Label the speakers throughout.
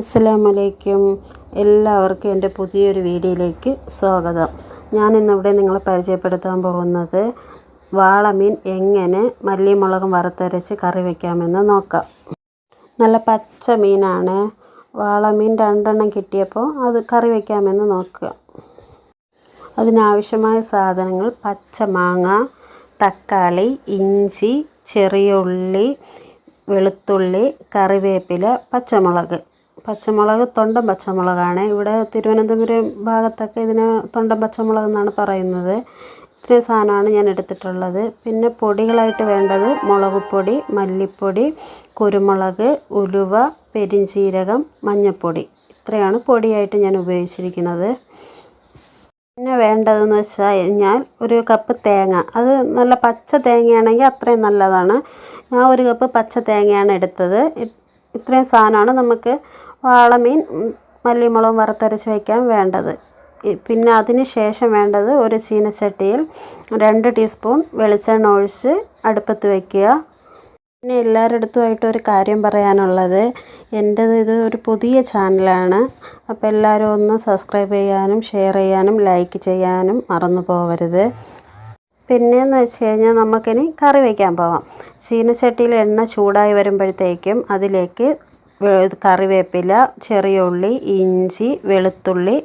Speaker 1: അസ്സലാമലൈക്കും. എല്ലാവർക്കും എന്റെ പുതിയൊരു വീഡിയോയിലേക്ക് സ്വാഗതം. ഞാൻ ഇന്നിവിടെ നിങ്ങളെ പരിചയപ്പെടുത്താൻ പോകുന്നത് വാളമീൻ എങ്ങനെ മല്ലിമുളകും വറുത്തരച്ച് കറി വയ്ക്കാമെന്ന് നോക്കാം. നല്ല പച്ച മീനാണ്. വാളമീൻ രണ്ടെണ്ണം കിട്ടിയപ്പോൾ അത് കറി വയ്ക്കാമെന്ന് നോക്കുക. അതിനാവശ്യമായ സാധനങ്ങൾ പച്ച മാങ്ങ തക്കാളി ഇഞ്ചി ചെറിയ ഉള്ളി വെളുത്തുള്ളി കറിവേപ്പില പച്ചമുളക്. പച്ചമുളക് തൊണ്ടൻ പച്ചമുളകാണ്. ഇവിടെ തിരുവനന്തപുരം ഭാഗത്തൊക്കെ ഇതിന് തൊണ്ടൻ പച്ചമുളക് എന്നാണ് പറയുന്നത്. ഇത്രയും സാധനമാണ് ഞാൻ എടുത്തിട്ടുള്ളത്. പിന്നെ പൊടികളായിട്ട് വേണ്ടത് മുളക് പൊടി മല്ലിപ്പൊടി കുരുമുളക് ഉലുവ പെരിഞ്ചീരകം മഞ്ഞൾപ്പൊടി ഇത്രയാണ് പൊടിയായിട്ട് ഞാൻ ഉപയോഗിച്ചിരിക്കുന്നത്. പിന്നെ വേണ്ടതെന്ന് വെച്ചാൽ ഞാൻ ഒരു കപ്പ് തേങ്ങ. അത് നല്ല പച്ച തേങ്ങയാണെങ്കിൽ അത്രയും നല്ലതാണ്. ഞാൻ ഒരു കപ്പ് പച്ച തേങ്ങയാണ് എടുത്തത്. ഇത്രയും സാധനമാണ് നമുക്ക് വാളമീൻ മല്ലിമുളകും വറുത്തരച്ച് വയ്ക്കാൻ വേണ്ടത്. പിന്നെ അതിന് ശേഷം വേണ്ടത് ഒരു ചീനച്ചട്ടിയിൽ രണ്ട് ടീസ്പൂൺ വെളിച്ചെണ്ണ ഒഴിച്ച് അടുപ്പത്ത് വയ്ക്കുക പിന്നെ എല്ലാവരുടെ ഒരു കാര്യം പറയാനുള്ളത്. എന്റേത് ഇത് ഒരു പുതിയ ചാനലാണ്. അപ്പോൾ എല്ലാവരും ഒന്ന് സബ്സ്ക്രൈബ് ചെയ്യാനും ഷെയർ ചെയ്യാനും ലൈക്ക് ചെയ്യാനും മറന്നു പോകരുത്. പിന്നെയെന്ന് വെച്ച് കഴിഞ്ഞാൽ നമുക്കിനി കറി വയ്ക്കാൻ പോവാം. ചീനച്ചട്ടിയിൽ എണ്ണ ചൂടായി വരുമ്പോഴത്തേക്കും അതിലേക്ക് കറിവേപ്പില ചെറിയ ഉള്ളി ഇഞ്ചി വെളുത്തുള്ളി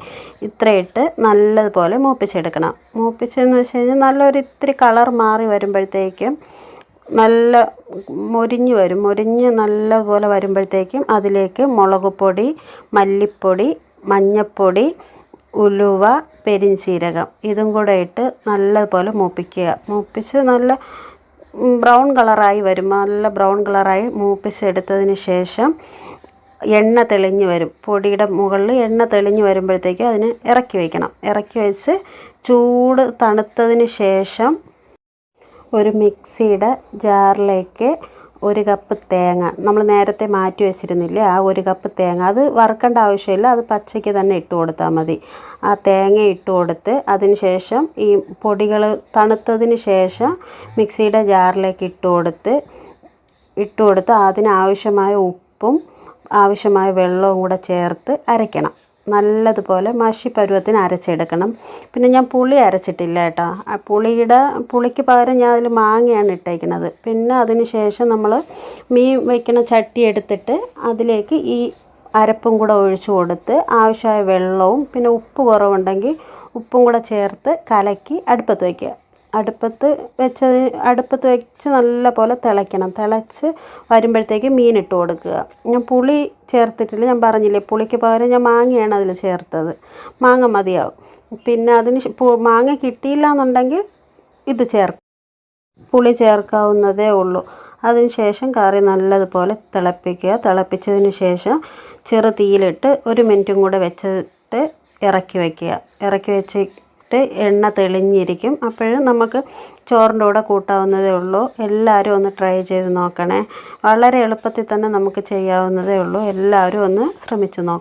Speaker 1: ഇത്രയിട്ട് നല്ലതുപോലെ മൂപ്പിച്ചെടുക്കണം. മൂപ്പിച്ചെന്ന് വെച്ച് കഴിഞ്ഞാൽ നല്ലൊരു ഇത്തിരി കളർ മാറി വരുമ്പോഴത്തേക്കും നല്ല മൊരിഞ്ഞ് വരും. മൊരിഞ്ഞ് നല്ലപോലെ വരുമ്പോഴത്തേക്കും അതിലേക്ക് മുളക് പൊടി മല്ലിപ്പൊടി മഞ്ഞൾപ്പൊടി ഉലുവ പെരിഞ്ചീരകം ഇതും കൂടെ ഇട്ട് നല്ലതുപോലെ മൂപ്പിക്കുക. മൂപ്പിച്ച് നല്ല ബ്രൗൺ കളറായി വരും. നല്ല ബ്രൗൺ കളറായി മൂപ്പിച്ചെടുത്തതിന് ശേഷം എണ്ണ തെളിഞ്ഞ് വരും. പൊടിയുടെ മുകളിൽ എണ്ണ തെളിഞ്ഞ് വരുമ്പോഴത്തേക്ക് അതിന് ഇറക്കി വയ്ക്കണം ഇറക്കി വെച്ച് ചൂട് തണുത്തതിന് ശേഷം ഒരു മിക്സിയുടെ ജാറിലേക്ക് ഒരു കപ്പ് തേങ്ങ നമ്മൾ നേരത്തെ മാറ്റി വെച്ചിരുന്നില്ലേ ആ ഒരു കപ്പ് തേങ്ങ അത് വറുക്കേണ്ട ആവശ്യമില്ല അത് പച്ചയ്ക്ക് തന്നെ ഇട്ട് കൊടുത്താൽ മതി. ആ തേങ്ങ ഇട്ട് കൊടുത്ത് അതിന് ശേഷം ഈ പൊടികൾ തണുത്തതിന് ശേഷം മിക്സിയുടെ ജാറിലേക്ക് ഇട്ട് കൊടുത്ത് ഇട്ട് കൊടുത്ത് അതിനാവശ്യമായ ഉപ്പും ആവശ്യമായ വെള്ളവും കൂടെ ചേർത്ത് അരയ്ക്കണം. നല്ലതുപോലെ മഷി പരുവത്തിന് അരച്ചെടുക്കണം. പിന്നെ ഞാൻ പുളി അരച്ചിട്ടില്ല കേട്ടോ. ആ പുളിയുടെ പുളിക്ക് പകരം ഞാൻ അതിൽ മാങ്ങയാണ് ഇട്ടേക്കുന്നത് പിന്നെ അതിന് ശേഷം നമ്മൾ മീൻ വയ്ക്കുന്ന ചട്ടി എടുത്തിട്ട് അതിലേക്ക് ഈ അരപ്പും കൂടെ ഒഴിച്ചു കൊടുത്ത് ആവശ്യമായ വെള്ളവും പിന്നെ ഉപ്പ് കുറവുണ്ടെങ്കിൽ ഉപ്പും കൂടെ ചേർത്ത് കലക്കി അടുപ്പത്ത് വയ്ക്കുക അടുപ്പത്ത് വെച്ചത് അടുപ്പത്ത് വെച്ച് നല്ല പോലെ തിളയ്ക്കണം. തിളച്ച് വരുമ്പോഴത്തേക്ക് മീൻ കൊടുക്കുക. ഞാൻ പുളി ചേർത്തിട്ടില്ല ഞാൻ പറഞ്ഞില്ലേ പുളിക്ക് പകരം ഞാൻ മാങ്ങയാണ് അതിൽ ചേർത്തത്. മാങ്ങ മതിയാവും. പിന്നെ അതിന് മാങ്ങ കിട്ടിയില്ല എന്നുണ്ടെങ്കിൽ ഇത് ചേർക്കും പുളി ചേർക്കാവുന്നതേ ഉള്ളൂ. അതിന് ശേഷം കറി നല്ലതുപോലെ തിളപ്പിക്കുക. തിളപ്പിച്ചതിന് ശേഷം ചെറു തീയിലിട്ട് ഒരു മിനിറ്റും കൂടെ വെച്ചിട്ട് ഇറക്കി വയ്ക്കുക ഇറക്കി വെച്ച് ഇട്ട് എണ്ണ തെളിഞ്ഞിരിക്കും. അപ്പോഴും നമുക്ക് ചോറിന്റെ കൂടെ കൂട്ടാവുന്നതേ ഉള്ളൂ. എല്ലാവരും ഒന്ന് ട്രൈ ചെയ്ത് നോക്കണേ. വളരെ എളുപ്പത്തിൽ തന്നെ നമുക്ക് ചെയ്യാവുന്നതേ ഉള്ളൂ. എല്ലാവരും ഒന്ന് ശ്രമിച്ച് നോക്കണം.